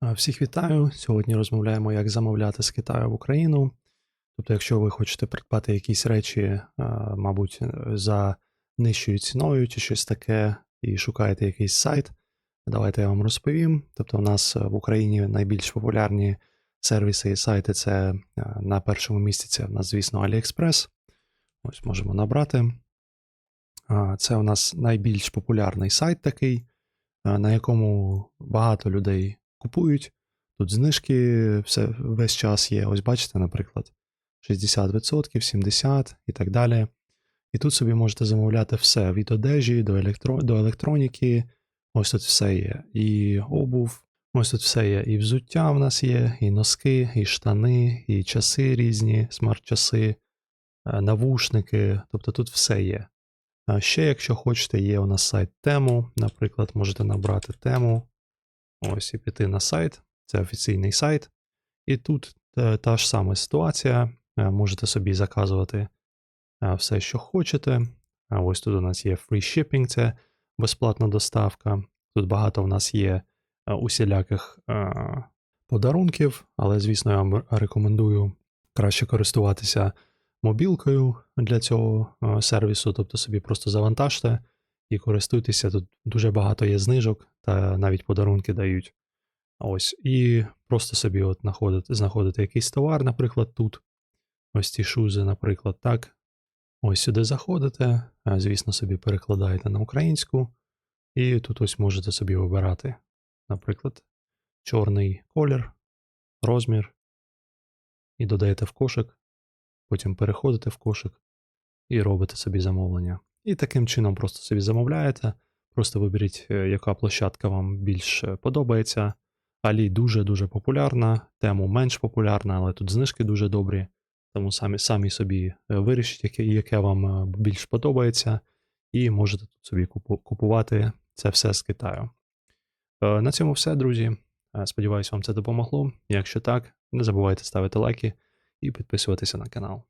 А, Всіх вітаю. Сьогодні розмовляємо, як замовляти з Китаю в Україну. Тобто, якщо ви хочете придбати якісь речі, мабуть, е, за нижчою ціною чи щось таке, і шукаєте якийсь сайт, давайте я вам розповім. Тобто, у нас е, в Україні найбільш популярні сервіси і сайти це е, на першому місці це в нас, звісно, AliExpress. Ось можемо набрати. Це у нас найбільш популярний сайт такий, е, на якому багато людей купують. Тут знижки все, весь час є. Ось бачите, наприклад, 60%, 70% і так далі. І тут собі можете замовляти все від одежі до, електро... до електроніки. Ось тут все є. І обув, ось тут все є. І взуття в нас є, і носки, і штани, і часи різні, смарт-часи, е, навушники. Тобто тут все є. А ще, якщо хочете, є у нас сайт тему. Наприклад, можете набрати тему. Ось і піти на сайт. Це офіційний сайт. І тут е, та ж сама ситуація. Е, Можете собі заказувати е, все, що хочете. Ось тут у нас є free shipping, це безплатна доставка. Тут багато в нас є усіляких подарунків, але, звісно, я вам рекомендую краще користуватися мобілкою для цього сервісу. Тобто собі просто завантажте і користуйтеся. Тут дуже багато є знижок та навіть подарунки дають. Ось, і просто собі от знаходите, знаходите якийсь товар, наприклад, тут. Ось ці шузи, наприклад, так. Ось сюди заходите, звісно, собі перекладаєте на українську, і тут ось можете собі вибирати, наприклад, чорний колір, розмір, і додаєте в кошик, потім переходите в кошик і робите собі замовлення. І таким чином просто собі замовляєте. Просто виберіть, е, яка площадка вам більш е, подобається. Алі дуже-дуже популярна, тему менш популярна, але тут знижки дуже добрі. Тому самі, самі собі е, вирішіть, яке, яке вам більш подобається, і можете тут собі купувати це все з Китаю. На цьому все, друзі. Сподіваюсь, вам це допомогло. Якщо так, не забувайте ставити лайки і підписуватися на канал.